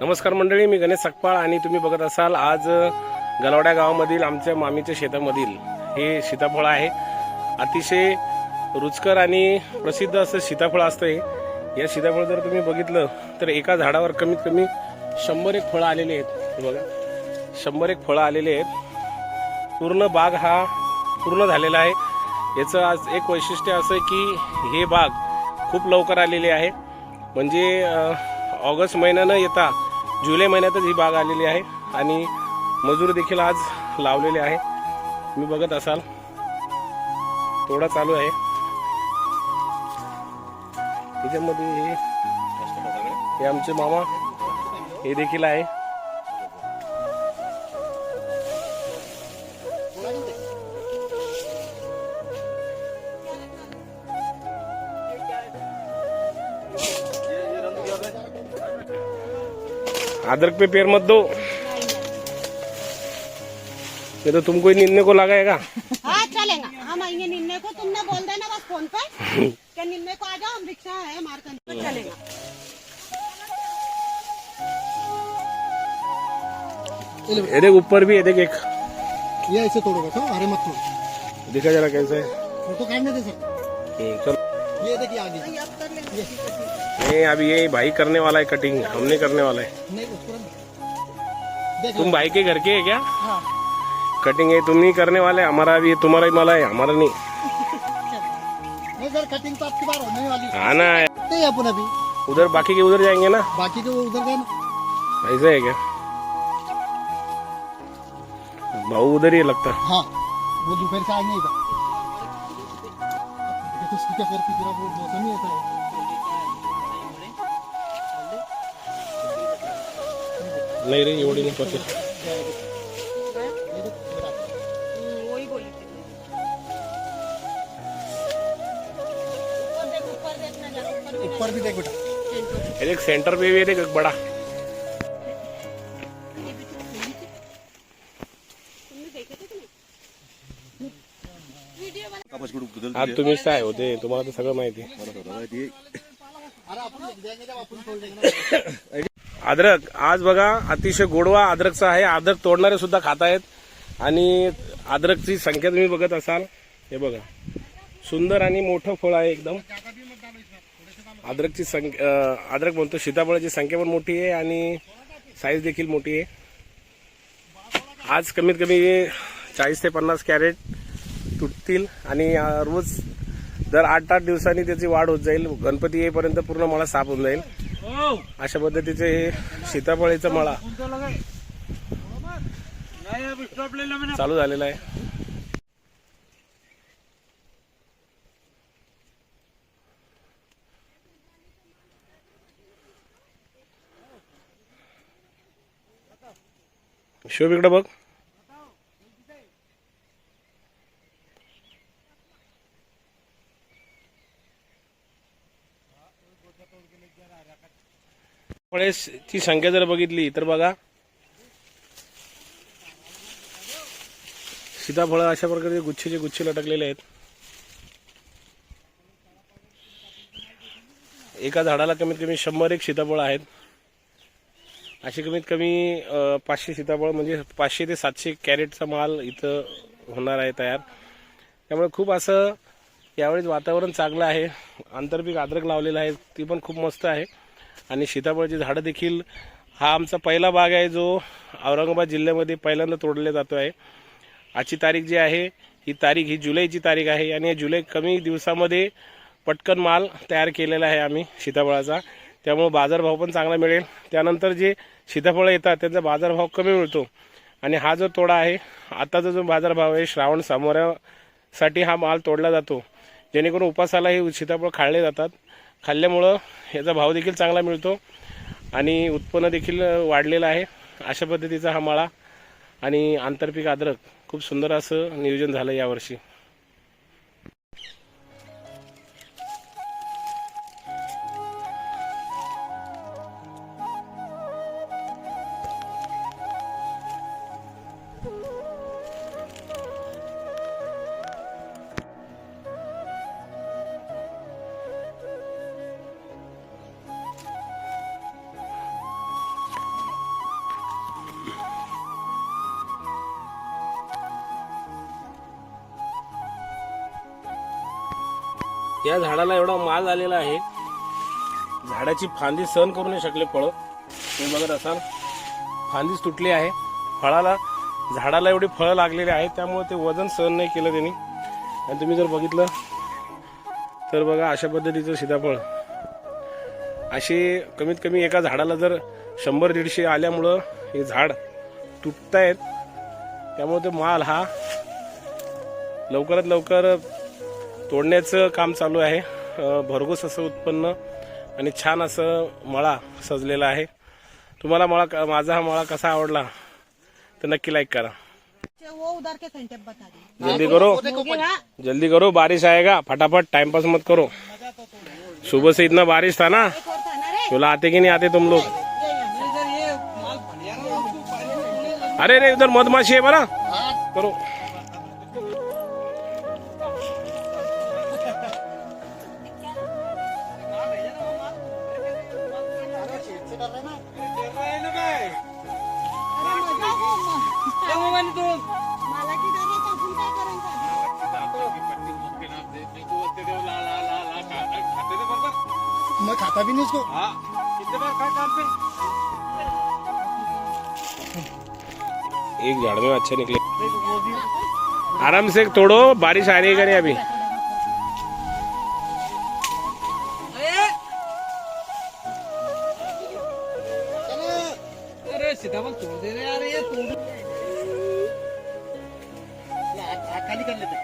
नमस्कार मंडळी मी गणेश सकपाळ आणि तुम्ही बघत असाल आज गलवड्या गावामधील आमच्या मामीच्या शेतामधील हे सीताफळ आहे. अतिशय रुचकर आणि प्रसिद्ध असं सीताफळ असतं हे या सीताफळ जर तुम्ही बघितलं तर एका झाडावर कमीत कमी शंभर एक फळं आलेले आहेत. बघा शंभर एक फळं आलेले आहेत. पूर्ण बाग हा पूर्ण झालेला आहे. याचं आज एक वैशिष्ट्य असं आहे की हे बाग खूप लवकर आलेली आहे. म्हणजे ऑगस्ट महिना न येता जुलै महिन्यातच ही बाग आलेली आहे आणि मजूर देखील आज लावलेले आहे. तुम्ही बघत असाल. थोडा चालू आहे. त्याच्यामध्ये हे हे आमचे मामा हे देखील आहे. अदरक पे पेड़ मत दो। ये तो तुमको ही नींदने को लगा है हाँ चलेगा। हम आएँगे निन्ने को। तुमने बोल देना बस फ़ोन पे कि निन्ने को आ जाओ हम रिक्शा है हमारे तो चलेगा। ये देख ऊपर भी है देख एक। ये ऐसे तोड़ोगे तो अरे मत तोड़। दिखा जरा कैसे है। फ़ोटो काटने दे सर हम्म, चल। ये देखिए आगे। नहीं अभी ये। भाई करने वाला है कटिंग हम नहीं करने वाला है। तुम भाई के घर के है क्या? हाँ। कटिंग है तुम नहीं करने वाले हमारा भी तुम्हारा ही माला है हमारा नहीं। सर कटिंग तो आपकी बार होने वाली। है आना है नहीं अपन अभी उधर बाकी के उधर जाएँगे ना? बाकी के वो उधर गए ना। ऐसा है क्या? भाऊ उधर ही लगता। हाँ वो दोपहर से आएँगे इधर। ये तो सीधे पैर की तरफ वो मौसम ही ऐसा है। नहीं रे एवढी नहीं पते वही बोली थी ऊपर देख ऊपर देखना जरा ऊपर भी ऊपर भी देख बेटा। ये देख सेंटर पे भी है देख एक बड़ा। तुमने देखे थे कि नहीं? वीडियो बना आज तुम्ही काय होते तुम्हाला तर सगळं माहिती आहे. अद्रक आज बघा अतिशय गोडवा अद्रकचा आहे. अद्रक तोडणारे सुद्धा खात आहेत. आणि अद्रकची संख्या तुम्ही बघत असाल हे बघा. सुंदर आणि मोठं फळ आहे एकदम. अद्रकची संख्या अद्रक म्हणतो सीताफळाची संख्या पण मोठी आहे आणि साईज देखील मोठी आहे. आज कमीत कमी चाळीस ते पन्नास कॅरेट तुटतील आणि रोज दर आठ आठ दिवसांनी त्याची वाढ होत जाईल. गणपती येईपर्यंत पूर्ण मळा साफ होऊन जाईल. अशा पद्धतीचे हे सीताफळीचा मळा चालू झालेला आहे. शोभ इकडे बघ. फळेची संख्या जर बघितली तर बघा. सीताफळं अशा प्रकारे गुच्छेचे गुच्छे लटकलेले आहेत. एका झाडाला कमीत कमी शंभर एक सीताफळं आहेत. अशी कमीत कमी पाचशे सीताफळ म्हणजे पाचशे ते सातशे कॅरेटचा माल इथं होणार आहे तयार. त्यामुळे खूप असं यावेळेस वातावरण चांगलं आहे. आंतरपीक अद्रक लावलेलं आहे. ती पण खूप मस्त आहे. आणि सीताफळाची झाडं देखील हा आमचा पहिला बाग आहे जो औरंगाबाद जिल्ह्यामध्ये पहिल्यांदा तोडला जातो आहे. आजची तारीख जी आहे ही तारीख ही जुलैची तारीख आहे आणि या जुलै कमी दिवसामध्ये पटकन माल तयार केलेला आहे आम्ही सीताफळाचा. त्यामुळे बाजारभाव पण चांगला मिळेल. त्यानंतर जे सीताफळं येतात त्यांचा बाजारभाव कमी मिळतो. आणि हा जो तोडा आहे आताचा जो बाजारभाव आहे श्रावण सामोऱ्यासाठी हा माल तोडला जातो. जेणेकरून उपासाला हे सीताफळ खाळले जातात. खाल्ल्यामुळं याचा भाव देखील चांगला मिळतो आणि उत्पन्न देखील वाढलेलं आहे. अशा पद्धतीचा हा माळा आणि आंतरपीक अद्रक खूप सुंदर असं नियोजन झालं यावर्षी. या झाडाला एवढा माल आलेला आहे. झाडाची फांदी सहन करू नाही शकले फळं. तुम्ही बघत असाल फांदीच तुटली आहे. फळाला झाडाला एवढी फळं लागलेली आहेत त्यामुळे ते वजन सहन नाही केलं त्यांनी. आणि तुम्ही जर बघितलं तर बघा अशा पद्धतीचं सीताफळ. असे कमीत कमी एका झाडाला जर शंभर दीडशे आल्यामुळं हे झाड तुटतायत त्यामुळे ते माल हा लवकरात लवकर तोडण्याचं काम चालू आहे भरघोस असं उत्पन्न आणि छान असं मळा सजलेला आहे तुम्हाला मळा माझा हा मळा कसा आवडला तर नक्की लाईक करा वो उधर के सेंटर बता दी जल्दी करो हाँ, जल्दी करो बारिश आएगा फटाफट टाइम पास मत करो सुबह से इतना बारिश था ना बोला आते कि नहीं आते तुम लोग। अरे रे उधर मधमाशी है बरा करो मैं खाता भी नहीं इसको। एक झाड़ में अच्छे निकले। आराम से तोड़ो बारिश आ रही है नहीं अभी। अरे सीताफळ तोड़ दे रहे यार ये तोड़ हाथ हाथ खाली कर लेते